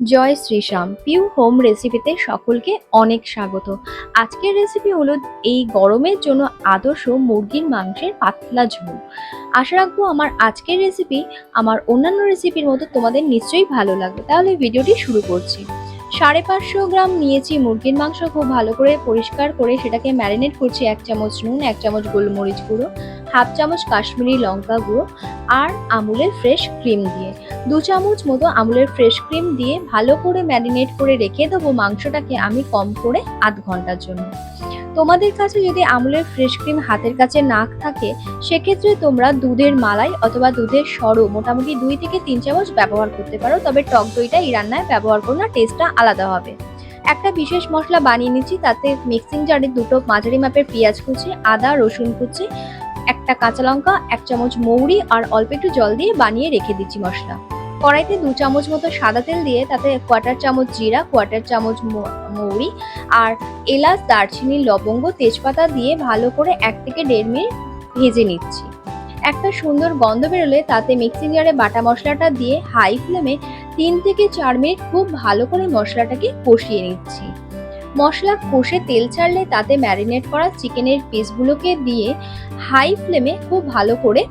জয় শ্রীশ্যাম Piu home রেসিপিতে সকলকে অনেক স্বাগত। আজকের রেসিপি হলো এই গরমের জন্য আদর্শ মুরগির মাংসের পাতলা ঝোল। আশা রাখব আমার আজকের রেসিপি আমার অন্যান্য রেসিপির মতো তোমাদের নিশ্চয়ই ভালো লাগবে। তাহলে ভিডিওটি শুরু করছি। সাড়ে পাঁচশো গ্রাম নিয়েছি, মুরগির মাংস খুব ভালো করে পরিষ্কার করে সেটাকে ম্যারিনেট করছি, এক চামচ নুন, এক চামচ গোলমরিচ গুঁড়ো, হাফ চামচ কাশ্মীরি লঙ্কা গুঁড়ো আর আমুলের ফ্রেশ ক্রিম দিয়ে। দু চামচ মতো আমুলের ফ্রেশ ক্রিম দিয়ে ভালো করে ম্যারিনেট করে রেখে দেবো মাংসটাকে আমি কম করে আধ ঘণ্টার জন্য। তোমাদের কাছে যদি আমুলের ফ্রেশ ক্রিম হাতের কাছে না থাকে, সেক্ষেত্রে তোমরা দুধের মালাই অথবা দুধের সরো মোটামুটি দুই থেকে তিন চামচ ব্যবহার করতে পারো, তবে টক দইটা এই রান্নায় ব্যবহার করো না টেস্টটা আলাদা হবে। একটা বিশেষ মশলা বানিয়ে নিচ্ছি, তাতে মিক্সিং জারে দুটো মাঝারি মাপের পেঁয়াজ কুচি, আদা, রসুন কুচি, একটা কাঁচা লঙ্কা, এক চামচ মৌরি, আর অল্প একটু জল দিয়ে বানিয়ে রেখে দিচ্ছি মশলা। কড়াইতে দু চামচ মতো সাদা তেল দিয়ে তাতে কোয়ার্টার চামচ জিরা কোয়ার্টার চামচ মৌরি আর এলাচ, দারচিনি, লবঙ্গ, তেজপাতা দিয়ে ভালো করে এক থেকে দেড় মিনিট ভেজে নিচ্ছি। একটা সুন্দর গন্ধ বেরোলে তাতে মিক্সিং জারে বাটা মশলাটা দিয়ে হাই ফ্লেমে তিন থেকে চার মিনিট খুব ভালো করে মশলাটাকে কষিয়ে নিচ্ছি। মশলা কষে তেল ছাড়লে তাতে ম্যারিনেট করা চিকেনের পিসগুলোকে দিয়ে হাই ফ্লেমে খুব ভালো করে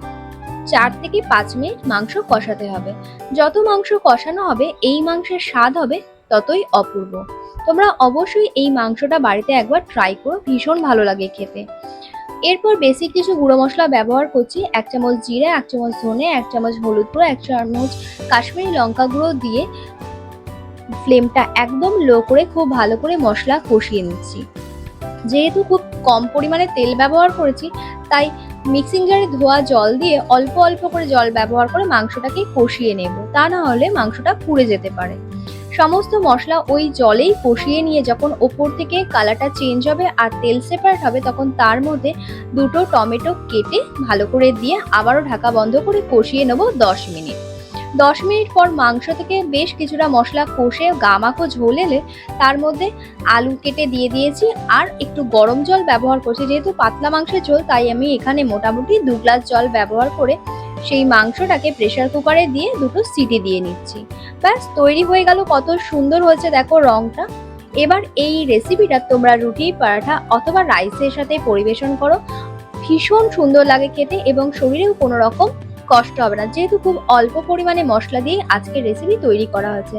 চার থেকে পাঁচ মিনিট মাংস কষাতে হবে। যত মাংস কষানো হবে, এই মাংসের স্বাদ হবে ততই অপূর্ব। তোমরা অবশ্যই এই মাংসটা বাড়িতে একবার ট্রাই করো, ভীষণ ভালো লাগে খেতে। এরপর বেসিক কিছু গুঁড়ো মশলা ব্যবহার করছি, এক চামচ জিরা, এক চামচ ধনে, এক চামচ হলুদ গুঁড়ো, এক চামচ কাশ্মীরি লঙ্কা গুঁড়ো দিয়ে ফ্লেমটা একদম লো করে খুব ভালো করে মশলা কষিয়ে নিচ্ছি। যেহেতু খুব কম পরিমাণে তেল ব্যবহার করেছি, তাই মিক্সিং জারে ধোয়া জল দিয়ে অল্প অল্প করে জল ব্যবহার করে মাংসটাকে কষিয়ে নেব। তা না হলে মাংসটা পুড়ে যেতে পারে। সমস্ত মশলা ওই জলেই কষিয়ে নিয়ে যখন ওপর থেকে কালারটা চেঞ্জ হবে আর তেল সেপারেট হবে, তখন তার মধ্যে দুটো টমেটো কেটে ভালো করে দিয়ে আবারও ঢাকা বন্ধ করে কষিয়ে নেব দশ মিনিট। দশ মিনিট পর মাংস থেকে বেশ কিছুটা মশলা কষে গামাখো ঝোল এলে তার মধ্যে আলু কেটে দিয়ে দিয়েছি আর একটু গরম জল ব্যবহার করছি। যেহেতু পাতলা মাংসের ঝোল, তাই আমি এখানে মোটামুটি দু গ্লাস জল ব্যবহার করে সেই মাংসটাকে প্রেসার কুকারে দিয়ে দুটো সিটি দিয়ে নিচ্ছি। ব্যাস, তৈরি হয়ে গেল কত সুন্দর হয়েছে দেখো রংটা। এবার এই রেসিপিটা তোমরা রুটি, পরাঠা অথবা রাইসের সাথে পরিবেশন করো। ভীষণ সুন্দর লাগে খেতে এবং শরীরেও কোনো রকম কষ্ট হবে না। যেহেতু খুব অল্প পরিমাণে মশলা দিয়ে আজকের রেসিপি তৈরি করা হয়েছে।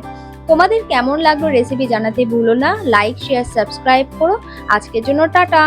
তোমাদের কেমন লাগল রেসিপি জানাতে ভুলো না। লাইক শেয়ার সাবস্ক্রাইব করো। আজকের জন্য টাটা।